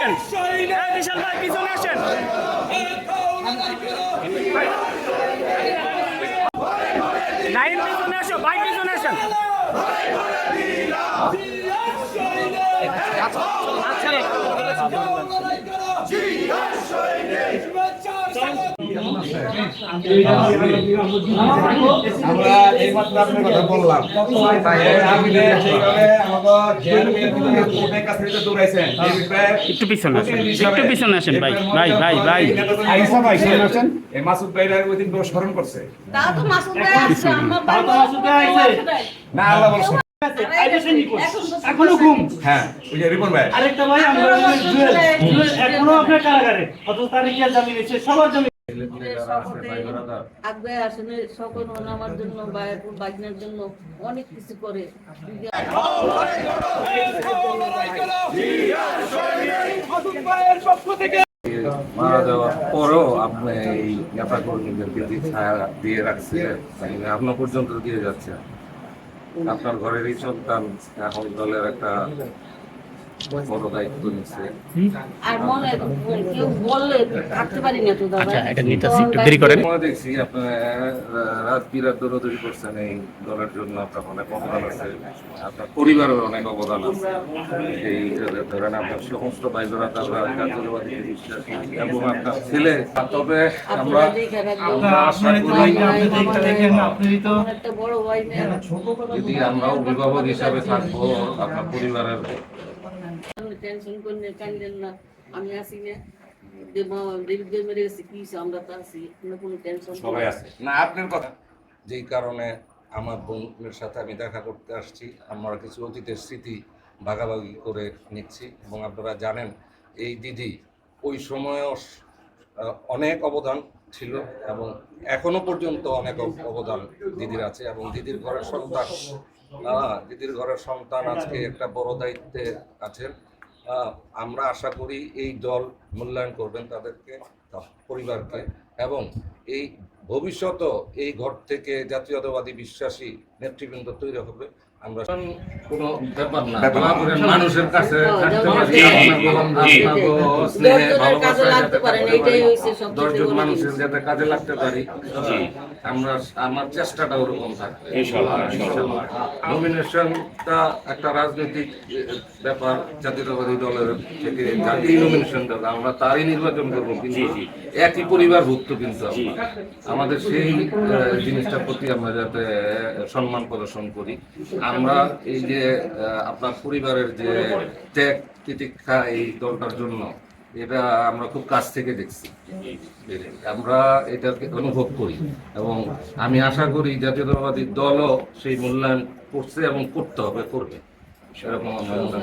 আসেন। বিশাল ভাই, পিছনে আসেন। নাইন পিছনে আসো, ভাই পিছনে আসেন। আমরা এইমাত্র আপনার কথা বললাম। একটু পিছনে আসেন একটু পিছনে আসেন ভাই ভাই ভাই ভাই। আইসা ভাই শুনুন আসেন। এই মাসুদ ওই দিন স্মরণ করছে? তা তো মাসুদ ভাই আসছে, আমার ভাই না আল্লাহ বলছে এখনও ঘুম। হ্যাঁ ওই যে রিপন ভাই। আরেকটা ভাই আমরা জুয়েল জুয়েল এখনও আপনার কারাগারে। অত তারিখে জামিন সবার জামিন আগবে আসলে সকল আমার জন্য বা জন্য অনেক কিছু করে। মারা যাওয়ার পরেও আপনি এই নেতা কর্মীদেরকে যে ছায়া দিয়ে রাখছিলেন তাই এখনও পর্যন্ত দিয়ে যাচ্ছে। আপনার ঘরেরই সন্তান এখন দলের একটা বড় দায়িত্ব নিচ্ছে। আর মনে কেউ বললে থাকতে পারি না তো দাদা। আচ্ছা, এটা নিতেছি, একটু দেরি করেন। সময় দেখছি আপনি রাজবিরাট দৌড়দৌড়ি করছেন এই দলের জন্য আপনার অনেক অবদান আছে। আপনার পরিবারের অনেক অবদান আছে। এই ধরেন আপনার সমস্ত ভাই তারা জাতীয়তাবাদী বিশ্বাসী এবং আপনার ছেলে। তবে আমরা যদি আমরা অভিভাবক হিসাবে থাকব আপনার পরিবারের টেনশন করেন কান্দেন না আমি আসি না। যে মা মেরে গেছে কি আমরা তো আছি কোনো কোনো টেনশন সবাই আছে। না আপনার কথা যেই কারণে আমার বোনের সাথে আমি দেখা করতে আসছি আমরা কিছু অতীতের স্মৃতি ভাগাভাগি করে নিচ্ছি এবং আপনারা জানেন এই দিদি ওই সময়ও অনেক অবদান ছিল এবং এখনও পর্যন্ত অনেক অবদান দিদির আছে এবং দিদির ঘরের সন্তান দিদির ঘরের সন্তান আজকে একটা বড় দায়িত্বে আছেন। আমরা আশা করি এই দল মূল্যায়ন করবেন তাদেরকে পরিবারকে এবং এই ভবিষ্যতও এই ঘর থেকে জাতীয়তাবাদী বিশ্বাসী নেতৃবৃন্দ তৈরি হবে। আমরা কোনো ব্যাপার না। মানুষের কাছে দশজন মানুষের যাতে কাজে লাগতে পারি। আমরা আমার চেষ্টাটা ওরকম থাকবে। নমিনেশনটা একটা রাজনৈতিক ব্যাপার জাতীয়তাবাদী দলের থেকে জাতীয় নমিনেশন দেবে আমরা তারই নির্বাচন করব কিন্তু একই পরিবারভুক্ত কিন্তু আমাদের সেই জিনিসটার প্রতি আমরা যাতে সম্মান প্রদর্শন করি। আমরা এই যে আপনার পরিবারের যে ত্যাগ তিতিক্ষা এই দলটার জন্য, এটা আমরা খুব কাছ থেকে দেখছি আমরা এটাকে অনুভব করি এবং আমি আশা করি জাতীয়তাবাদী দলও সেই মূল্যায়ন করছে এবং করতে হবে, করবে সেরকম আমরা।